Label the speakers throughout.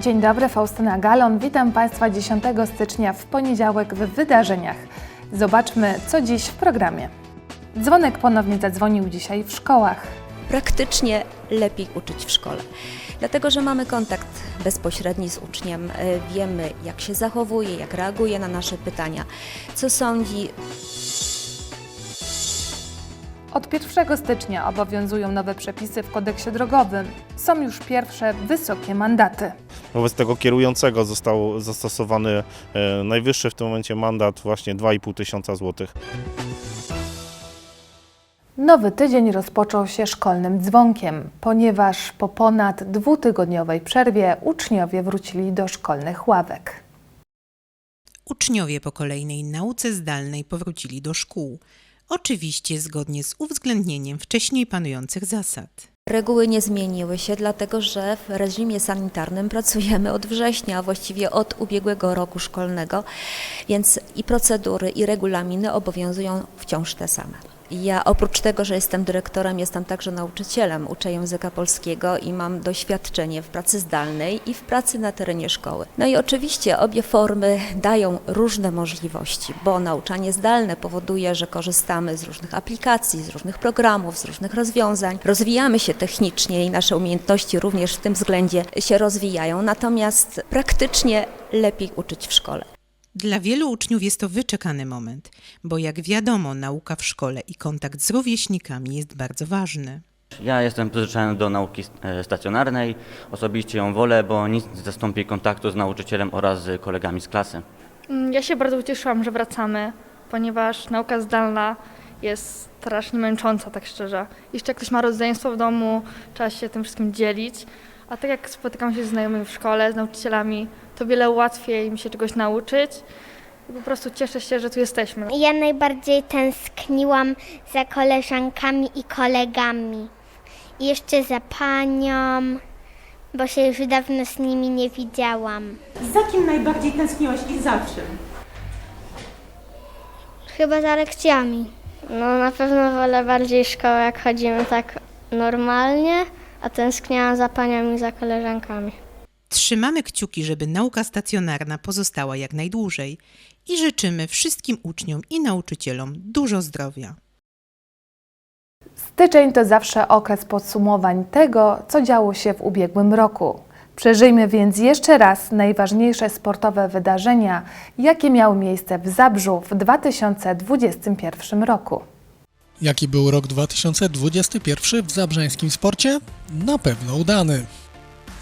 Speaker 1: Dzień dobry, Faustyna Galon. Witam Państwa 10 stycznia w poniedziałek w wydarzeniach. Zobaczmy, co dziś w programie. Dzwonek ponownie zadzwonił dzisiaj w szkołach.
Speaker 2: praktycznie lepiej uczyć w szkole. Dlatego, że mamy kontakt bezpośredni z uczniem, y, wiemy jak się zachowuje, jak reaguje na nasze pytania, co sądzi.
Speaker 1: Od 1 stycznia obowiązują nowe przepisy w kodeksie drogowym. Są już pierwsze wysokie mandaty.
Speaker 3: Wobec tego kierującego został zastosowany e, najwyższy w tym momencie mandat właśnie 2,5 tysiąca złotych.
Speaker 1: Nowy tydzień rozpoczął się szkolnym dzwonkiem, ponieważ po ponad dwutygodniowej przerwie uczniowie wrócili do szkolnych ławek.
Speaker 4: Uczniowie po kolejnej nauce zdalnej powrócili do szkół. Oczywiście zgodnie z uwzględnieniem wcześniej panujących zasad.
Speaker 2: Reguły nie zmieniły się, dlatego że w reżimie sanitarnym pracujemy od września, a właściwie od ubiegłego roku szkolnego, więc i procedury, i regulaminy obowiązują wciąż te same. Ja oprócz tego, że jestem dyrektorem, jestem także nauczycielem, uczę języka polskiego i mam doświadczenie w pracy zdalnej i w pracy na terenie szkoły. No i oczywiście obie formy dają różne możliwości, bo nauczanie zdalne powoduje, że korzystamy z różnych aplikacji, z różnych programów, z różnych rozwiązań, rozwijamy się technicznie i nasze umiejętności również w tym względzie się rozwijają, natomiast praktycznie lepiej uczyć w szkole.
Speaker 4: Dla wielu uczniów jest to wyczekany moment, bo jak wiadomo, nauka w szkole i kontakt z rówieśnikami jest bardzo ważny.
Speaker 5: Ja jestem przyzwyczajony do nauki e, stacjonarnej. Osobiście ją wolę, bo nic nie zastąpi kontaktu z nauczycielem oraz z kolegami z klasy.
Speaker 6: Mm, Ja się bardzo ucieszyłam, że wracamy, ponieważ nauka zdalna jest strasznie męcząca, tak szczerze. Jeszcze jak ktoś ma rodzeństwo w domu, trzeba się tym wszystkim dzielić. A tak jak spotykam się z znajomymi w szkole, z nauczycielami, to wiele łatwiej mi się czegoś nauczyć. I po prostu cieszę się, że tu jesteśmy.
Speaker 7: Ja najbardziej tęskniłam za koleżankami i kolegami. I jeszcze za panią, bo się już dawno z nimi nie widziałam.
Speaker 8: Za kim najbardziej tęskniłaś i za czym?
Speaker 7: Chyba za lekcjami. No na pewno wolę bardziej szkołę, jak chodzimy tak normalnie, a tęskniłam za panią i za koleżankami.
Speaker 4: Trzymamy kciuki, żeby nauka stacjonarna pozostała jak najdłużej i życzymy wszystkim uczniom i nauczycielom dużo zdrowia.
Speaker 1: Styczeń to zawsze okres podsumowań tego, co działo się w ubiegłym roku. Przeżyjmy więc jeszcze raz najważniejsze sportowe wydarzenia, jakie miały miejsce w Zabrzu w 2021 roku.
Speaker 9: Jaki był rok 2021 w zabrzańskim sporcie? Na pewno udany.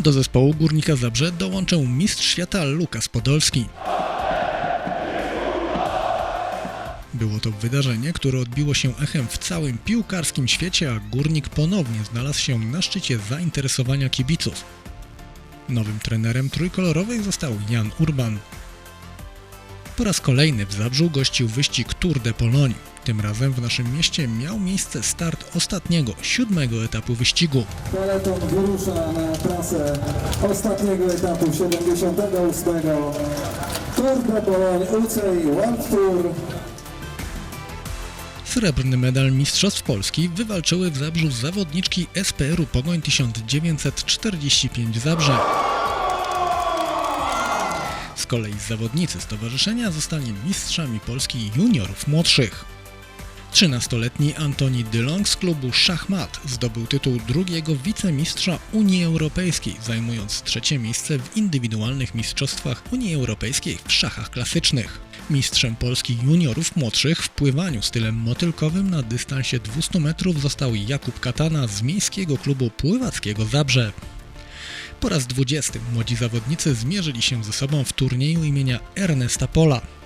Speaker 9: Do zespołu Górnika Zabrze dołączył mistrz świata Lukas Podolski. Było to wydarzenie, które odbiło się echem w całym piłkarskim świecie, a Górnik ponownie znalazł się na szczycie zainteresowania kibiców. Nowym trenerem trójkolorowych został Jan Urban. Po raz kolejny w Zabrzu gościł wyścig Tour de Pologne. Tym razem w naszym mieście miał miejsce start ostatniego, siódmego etapu wyścigu.
Speaker 10: Peleton wyrusza na trasę ostatniego etapu 78. Tour de Pologne UCI World Tour.
Speaker 9: Srebrny medal Mistrzostw Polski wywalczyły w Zabrzu zawodniczki SPR-u Pogoń 1945 Zabrze. Z kolei zawodnicy stowarzyszenia zostali mistrzami Polski juniorów młodszych. 13-letni Antoni Dylong z klubu Szachmat zdobył tytuł drugiego wicemistrza Unii Europejskiej, zajmując trzecie miejsce w indywidualnych mistrzostwach Unii Europejskiej w szachach klasycznych. Mistrzem Polski juniorów młodszych w pływaniu stylem motylkowym na dystansie 200 metrów został Jakub Katana z miejskiego klubu pływackiego Zabrze. Po raz 20 młodzi zawodnicy zmierzyli się ze sobą w turnieju imienia Ernesta Pola.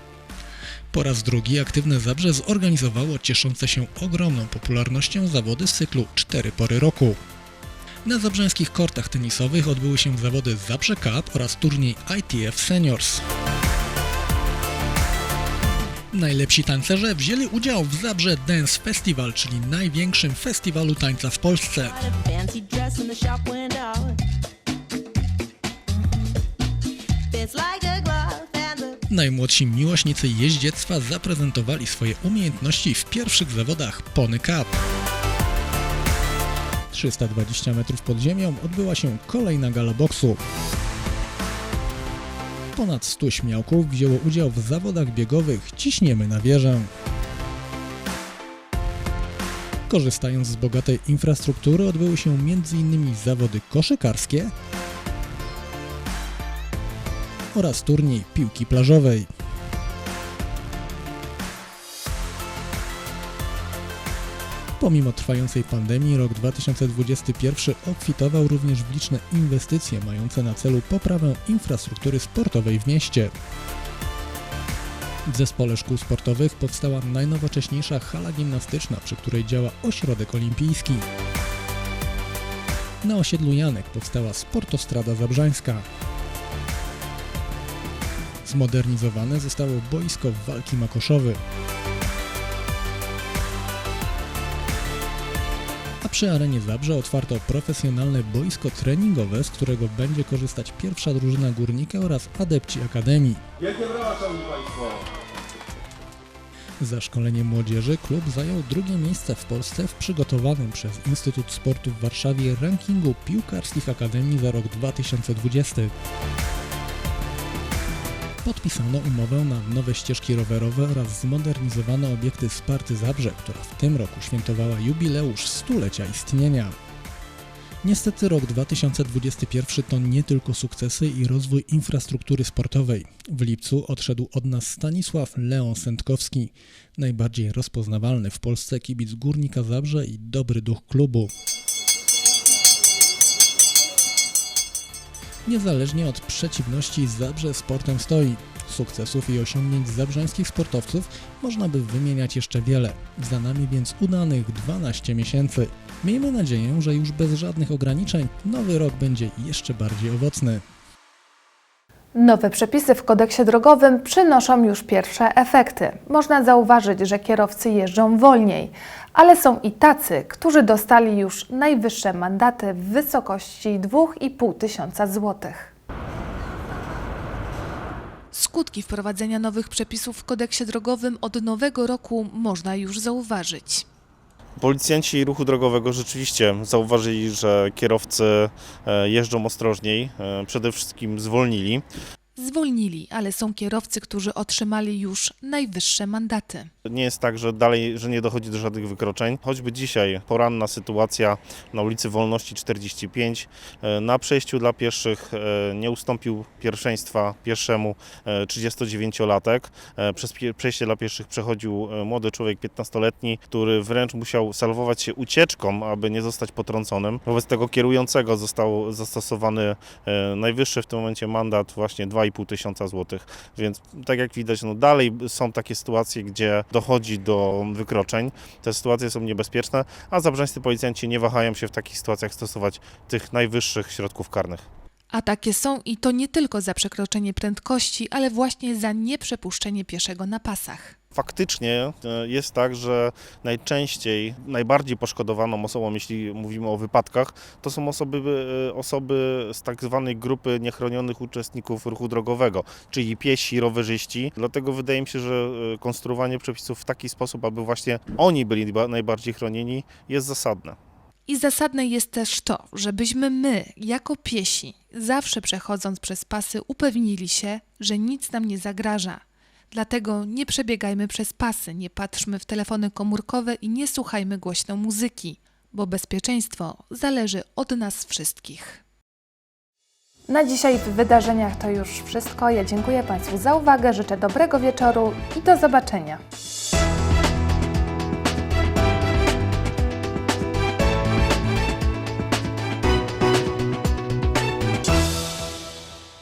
Speaker 9: Po raz drugi aktywne Zabrze zorganizowało cieszące się ogromną popularnością zawody z cyklu 4 pory roku. Na zabrzeńskich kortach tenisowych odbyły się zawody Zabrze Cup oraz turniej ITF Seniors. Najlepsi tancerze wzięli udział w Zabrze Dance Festival, czyli największym festiwalu tańca w Polsce. Najmłodsi miłośnicy jeździectwa zaprezentowali swoje umiejętności w pierwszych zawodach Pony Cup. 320 metrów pod ziemią odbyła się kolejna gala boksu. Ponad 100 śmiałków wzięło udział w zawodach biegowych Ciśniemy na wieżę. Korzystając z bogatej infrastruktury odbyły się m.in. zawody koszykarskie oraz turniej piłki plażowej. Pomimo trwającej pandemii, rok 2021 obfitował również w liczne inwestycje mające na celu poprawę infrastruktury sportowej w mieście. W zespole szkół sportowych powstała najnowocześniejsza hala gimnastyczna, przy której działa ośrodek olimpijski. Na osiedlu Janek powstała Sportostrada Zabrzańska. Zmodernizowane zostało boisko walki makoszowy. A przy arenie Zabrze otwarto profesjonalne boisko treningowe, z którego będzie korzystać pierwsza drużyna górnika oraz adepci Akademii.
Speaker 3: Wielkie brawa, szanowni państwo!
Speaker 9: Za szkolenie młodzieży klub zajął drugie miejsce w Polsce w przygotowanym przez Instytut Sportu w Warszawie rankingu piłkarskich akademii za rok 2020. Podpisano umowę na nowe ścieżki rowerowe oraz zmodernizowane obiekty Sparty Zabrze, która w tym roku świętowała jubileusz stulecia istnienia. Niestety rok 2021 to nie tylko sukcesy i rozwój infrastruktury sportowej. W lipcu odszedł od nas Stanisław Leon Sędkowski, najbardziej rozpoznawalny w Polsce kibic Górnika Zabrze i dobry duch klubu. Niezależnie od przeciwności Zabrze sportem stoi. Sukcesów i osiągnięć zabrzeńskich sportowców można by wymieniać jeszcze wiele. Za nami więc udanych 12 miesięcy. Miejmy nadzieję, że już bez żadnych ograniczeń nowy rok będzie jeszcze bardziej owocny.
Speaker 1: Nowe przepisy w kodeksie drogowym przynoszą już pierwsze efekty. Można zauważyć, że kierowcy jeżdżą wolniej, ale są i tacy, którzy dostali już najwyższe mandaty w wysokości 2,5 tysiąca złotych. Skutki wprowadzenia nowych przepisów w kodeksie drogowym od nowego roku można już zauważyć.
Speaker 3: Policjanci ruchu drogowego rzeczywiście zauważyli, że kierowcy e, jeżdżą ostrożniej, e, przede wszystkim zwolnili.
Speaker 1: Zwolnili, ale są kierowcy, którzy otrzymali już najwyższe mandaty.
Speaker 3: Nie jest tak, że dalej, że nie dochodzi do żadnych wykroczeń. Choćby dzisiaj poranna sytuacja na ulicy Wolności 45. e, Na przejściu dla pieszych e, nie ustąpił pierwszeństwa pieszemu e, 39-latek. E, Przez przejście dla pieszych przechodził młody człowiek 15-letni, który wręcz musiał salwować się ucieczką, aby nie zostać potrąconym. Wobec tego kierującego został zastosowany najwyższy w tym momencie mandat właśnie 2,5 tysiąca złotych. Więc tak jak widać, no dalej są takie sytuacje, gdzie dochodzi do wykroczeń. Te sytuacje są niebezpieczne, a zabrzeńscy policjanci nie wahają się w takich sytuacjach stosować tych najwyższych środków karnych.
Speaker 1: A takie są i to nie tylko za przekroczenie prędkości, ale właśnie za nieprzepuszczenie pieszego na pasach.
Speaker 3: Faktycznie e, jest tak, że najczęściej najbardziej poszkodowaną osobą, jeśli mówimy o wypadkach, to są osoby, e, osoby z tak zwanej grupy niechronionych uczestników ruchu drogowego, czyli piesi, rowerzyści. Dlatego wydaje mi się, że e, konstruowanie przepisów w taki sposób, aby właśnie oni byli ba- najbardziej chronieni, jest zasadne.
Speaker 1: I zasadne jest też to, żebyśmy my, jako piesi, zawsze przechodząc przez pasy, upewnili się, że nic nam nie zagraża. Dlatego nie przebiegajmy przez pasy, nie patrzmy w telefony komórkowe i nie słuchajmy głośno muzyki, bo bezpieczeństwo zależy od nas wszystkich. Na dzisiaj w wydarzeniach to już wszystko. Ja dziękuję Państwu za uwagę, życzę dobrego wieczoru i do zobaczenia.